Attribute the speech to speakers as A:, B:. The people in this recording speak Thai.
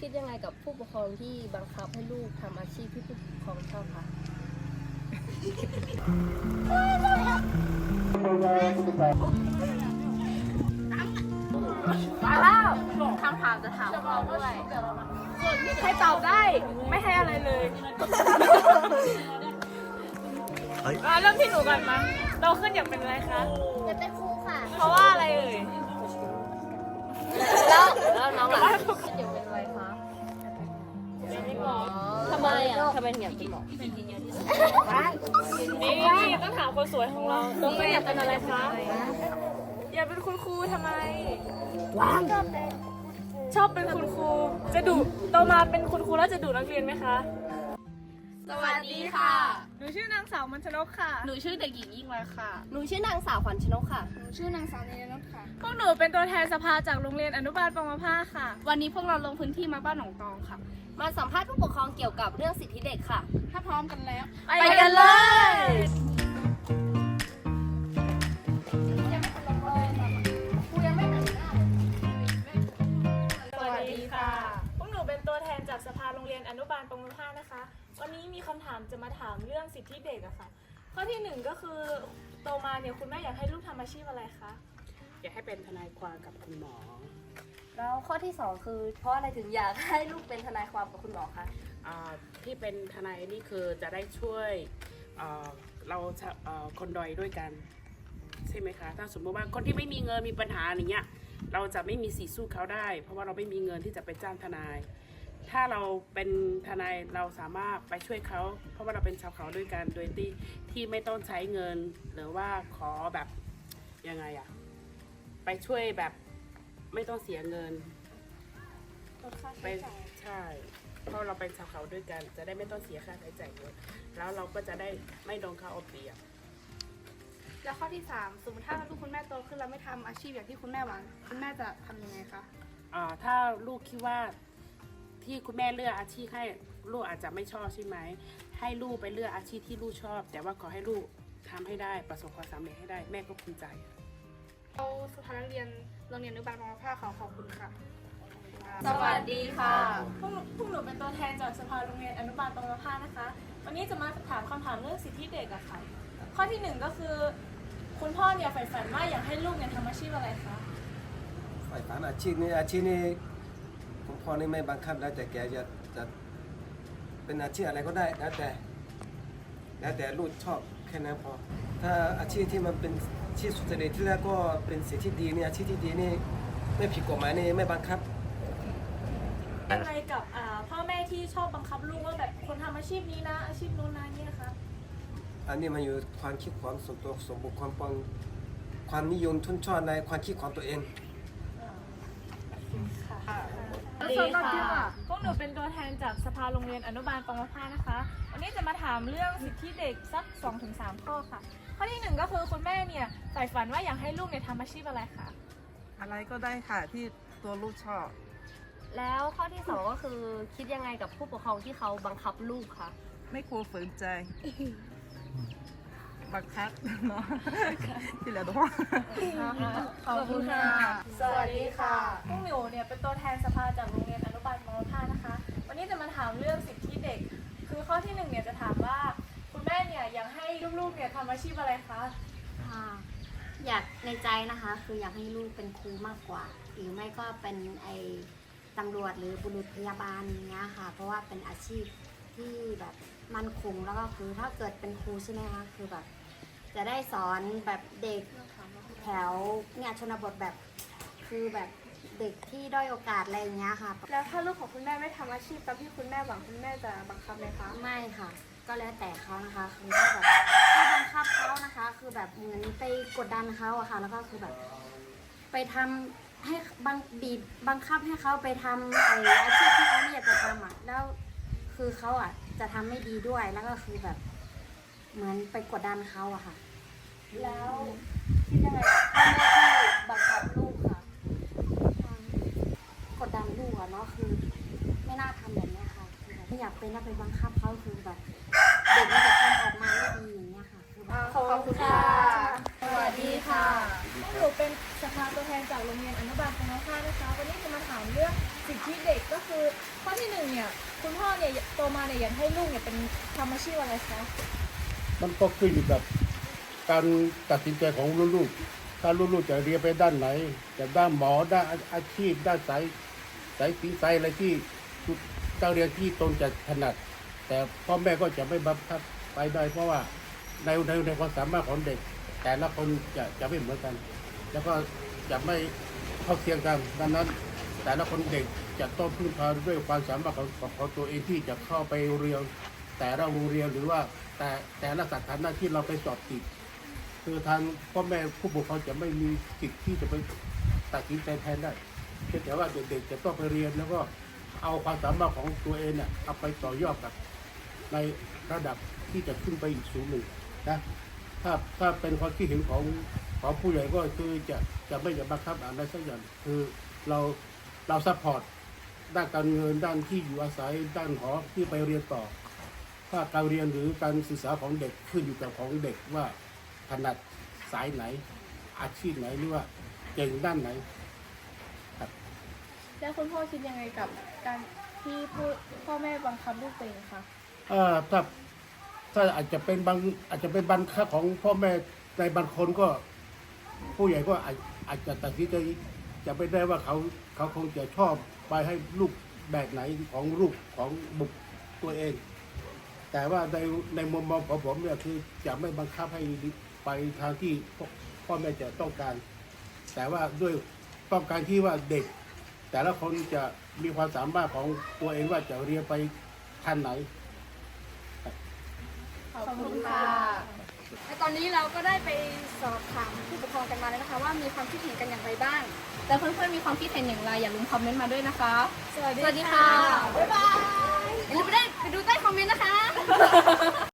A: คิดยังไงกับผู้ปกครองที่บังคับให้ลูกทำอาชีพที่ผู้ปกครองชอบคะ
B: มาแล้วคำถามจะถามเราด้วยใครตอบได้ ไม่ให้อะไรเลยอะเริ่มที่หนูก่อนมั้งโตขึ้นอยากเป็นอะไรคะ
C: จะเป็นครูค่ะ
B: เพราะว่าอะไรเอ่ย
A: อะทำไมถึงอยากเป็นหมอ
B: นี่ต้องถามคนสวยของเราโตขึ้นอยากเป็นอะไรคะอยากเป็นคุณครูทำไมชอบเป็นคุณครูจะดุโตมาเป็นคุณครูแล้วจะดุนักเรียนไหมคะ
C: สวัสดีค่ะ
B: หนูชื่อนางสาวมัญชนกค่ะ
C: หนูชื่อเด็กหญิงยิ่งรักค่ะ
A: หนูชื่อนางสาวขวัญชนกค่ะ
C: หนูชื่อนางสาวเนยนนท์ค่ะ
B: พวกหนูเป็นตัวแทนสภาจากโรงเรียนอนุบาลปองมะผ้าค่ะ
C: วันนี้พวกเราลงพื้นที่มาบ้านหนองตองค่ะ
A: มาสัมภาษณ์ผู้ปกครองเกี่ยวกับเรื่องสิทธิเด็กค่ะ
C: ถ้าพร้อมกันแล้ว
B: ไปกันเลย สวัสดีค่ะ พวกหนูเป็นตัวแทนจากสภาโรงเรียนอนุบาลปองมะผ้านะคะ วันนี้มีคำถามจะมาถามเรื่องสิทธิเด็กอะค่ะ ข้อที่หนึ่งก็คือโตมาเนี่ยคุณแม่อยากให้ลูกทำอาชีพอะไรคะ
D: อยากให้เป็นทนายความกับคุณหมอ
A: แล้วข้อที่สองคือเพราะอะไรถึงอยากให้ลูกเป็นทนายความกับคุณหมอคะ
D: อาที่เป็นทนายนี่คือจะได้ช่วยอ่าเราจะเอ่อคนดอยด้วยกัน ใช่ไหมคะ ถ้าสมมติว่าคนที่ไม่มีเงินมีปัญหาอย่างเงี้ยเราจะไม่มีสีสู้เขาได้ เพราะว่าเราไม่มีเงินที่จะไปจ้างทนาย ถ้าเราเป็นทนายเราสามารถไปช่วยเขาเพราะว่าเราเป็นชาวเขาด้วยกันโดยที่ที่ไม่ต้องใช้เงิน หรือว่าขอแบบยังไงอะไปช่วยแบบไม่ต้องเสียเงินไปใช่ เพราะเราเป็นชาวเขาด้วยกัน จะได้ไม่ต้องเสียค่าใช้จ่ายเยอะแล้วเราก็จะได้ไม่โดนเขาเอาเปรียบ
C: แล้วข้อที่3สมมติถ้าลูกคุณแม่โตขึ้นแล้วไม่ทำอาชีพอย่างที่คุณแม่หวังคุณแม่จะทำยังไงคะ
D: อ่าถ้าลูกคิดว่า ที่คุณแม่เลือกอาชีพให้ลูกอาจจะไม่ชอบใช่ไหม ให้ลูกไปเลือกอาชีพที่ลูกชอบ แต่ว่าขอให้ลูกทำให้ได้ประสบความสำเร็จให้ได้แม่ก็ภูมิใจ
C: เราสภานักเรียนโรงเรียนอนุบาลมอภาขอขอบคุณค่ะ
A: สวัสดีค่ะ
B: พวกหนูพวกหนูเป็นตัวแทนจากสภาโรงเรียนอนุบาลปองมะผ้านะคะ วันนี้จะมาถามคำถามเรื่องสิทธิเด็กอะค่ะ ข้อที่หนึ่งก็คือ คุณพ่อเนี่ยใฝ่ฝันว่าอยากให้ลูกเนี่ยทำอาชีพอะไรคะ
E: ฝ่ายฝันอาชีพนี้อาชีพนี้ผม พ่อนี่ไม่บังคับแล้วแต่แกจะจะเป็นอาชีพอะไรก็ได้แล้วแต่แล้วแต่ลูกชอบแค่นั้นพอ ถ้าอาชีพที่มันเป็นอาชีพสุจริตที่แรกก็เป็นสิ่งที่ดีเนี่ยอาชีพที่ดีนี่ไม่ผิดกฎหมายนี่ไม่บังคับ
B: ยังไงกับอ่าพ่อแม่ที่ชอบบังคับลูกว่าแบบคนทำอาชีพนี้นะ อาชีพนู้นนะเนี่ยคะ
E: อันนี้มันอยู่ความคิดความส่วนตัวสมบุคคลความความนิยมทุนชอบในความคิดของตัวเอง
B: สวัส ดีค่ะพวกหนูเป็นตัวแทนจากสภาโรงเรียนอนุบาลปองมะผ้านะคะ วันนี้จะมาถามเรื่องสิทธิเด็กสัก2อถึงสข้อค่ะ ข้อที่หนึ่งก็คือคุณแม่เนี่ยใฝ่ฝันว่าอยากให้ลูกเนี่ยทำอาชีพอะไรคะ
F: อะไรก็ได้ค่ะที่ตัวลูกชอบ
A: แล้วข้อที่สองก็คือคิดยังไงกับผู้ปกครองที่เขาบังคับลูกคะ
F: ไม่กลัวฝืนใจ บังคับเนาะที่เหลือตัว
B: ขอบคุณค่ะ สวัสดีค่ะพวกหนูเนี่ยเป็นตัวแทนสภาจากโรงเรียนอนุบาลมอท่านะคะ วันนี้จะมาถามเรื่องสิทธิเด็ก คือข้อที่หนึ่งเนี่ยจะถามว่า คุณแม่เนี่ยอยากให้ลูกๆเนี่ยทำอาชีพอะไรคะ
G: ค่ะอยากในใจนะคะ คืออยากให้ลูกเป็นครูมากกว่า หรือไม่ก็เป็นไอตำรวจหรือบุรุษพยาบาลอย่างเงี้ยค่ะ เพราะว่าเป็นอาชีพที่แบบมั่นคงแล้วก็คือถ้าเกิดเป็นครูใช่ไหมคะคือแบบ จะได้สอนแบบเด็กแถวเนี่ยชนบทแบบคือแบบเด็กที่ด้อยโอกาสอะไรอย่างเงี้ยค่ะ
C: แล้วถ้าลูกของคุณแม่ไม่ทำอาชีพตามที่คุณแม่หวังคุณแม่จะบังคับไหมคะ
G: ไม่ค่ะ ก็แล้วแต่เขานะคะคือถ้าแบบถ้าบังคับเขานะคะ คือแบบเหมือนไปกดดันเขาอะค่ะ แล้วก็คือแบบ ไปทำให้บังบีบบังคับให้เขาไปทำไออาชีพที่เขาไม่อยากจะทำอะแล้วคือเขาอะจะทำไม่ดีด้วยแล้วก็คือแบบ เหมือนไปกดดันเขาอะค่ะ
A: แล้วคิดยังไงกับพ่อแม่ที่บังคับลูกค่ะ
G: กดดันลูกอะเนาะคือไม่น่าทำแบบเนี้ยค่ะคือแบบไม่อยากเป็นแล้วไปบังคับเขาคือแบบเด็กมันจะทำออกมาไม่ดีอย่างเงี้ยค่ะคือแบบ
B: ขอบคุณค่ะ สวัสดีค่ะพวกหนูเป็นสภาตัวแทนจากโรงเรียนอนุบาลปองมะผ้านะคะ วันนี้จะมาถามเรื่องสิทธิเด็กก็คือข้อที่หนึ่งเนี่ยคุณพ่อเนี่ยโตมาเนี่ยอยากให้ลูกเนี่ยเป็นทำอาชีพอะไรคะ
H: มันก็ขึ้นอยู่กับ การตัดสินใจของลูกๆ ถ้าลูกๆจะเรียนไปด้านไหน จะด้านหมอด้านอาชีพ ด้านสายสายสีสายอะไรที่ต้องเรียนที่ตนจะถนัด แต่พ่อแม่ก็จะไม่บังคับไปได้ เพราะว่าในในในความสามารถของเด็ก แต่ละคนจะจะไม่เหมือนกัน แล้วก็จะไม่เท่าเทียมกันดังนั้น แต่ละคนเด็กจะต้องพึ่งพาด้วยความสามารถของของของตัวเองที่จะเข้าไปเรียนแต่ละโรงเรียนหรือว่าแต่แต่ละสถานะที่เราไปสอบติด คือทางพ่อแม่ผู้ปกครองจะไม่มีสิทธิ์ที่จะไปตัดสินใจแทนได้เพียงแต่ว่าเด็กๆจะต้องไปเรียนแล้วก็เอาความสามารถของตัวเองเนี่ยเอาไปต่อยอดกับในระดับที่จะขึ้นไปอีกสูงหนึ่งนะถ้าถ้าเป็นความคิดเห็นของของผู้ใหญ่ก็คือจะจะไม่อยากบังคับอะไรสักอย่างคือเราเราซัพพอร์ตด้านการเงินด้านที่อยู่อาศัยด้านหอที่ไปเรียนต่อ ถ้าการเรียนหรือการศึกษาของเด็กขึ้นอยู่กับของเด็กว่า ถนัดสายไหน อาชีพไหนหรือว่าเก่งด้านไหน
B: แล้วคุณพ่อคิดยังไงกับการที่พ่อพ่อแม่บังคับลูกตัวเองคะ
H: เอ่อถ้าถ้าอาจจะเป็นบางอาจจะเป็นบางค่าของพ่อแม่ในบางคนก็ ผู้ใหญ่ก็อาจอาจจะตัดสินใจจะไม่ได้ว่าเขาเขาคงจะชอบไปให้ลูกแบบไหนของลูกของบุกตัวเอง แต่ว่าในในมุมมองของผมเนี่ยคือจะไม่บังคับให้ ไปทางที่พ่อพ่อแม่จะต้องการ แต่ว่าด้วยต้องการที่ว่าเด็ก แต่ละคนจะมีความสามารถของตัวเองว่าจะเรียนไปทันไหน
B: ขอบคุณค่ะ
C: และตอนนี้เราก็ได้ไปสอบถามผู้ปกครองกันมาแล้วนะคะ ว่ามีความคิดเห็นกันอย่างไรบ้างแล้วเพื่อนๆมีความคิดเห็นอย่างไรอย่าลืมคอมเมนต์มาด้วยนะคะ
B: สวัสดี
C: สวัสดีค่ะ บ๊ายบายอย่าลืมไปได้ไปดูใต้คอมเมนต์นะคะ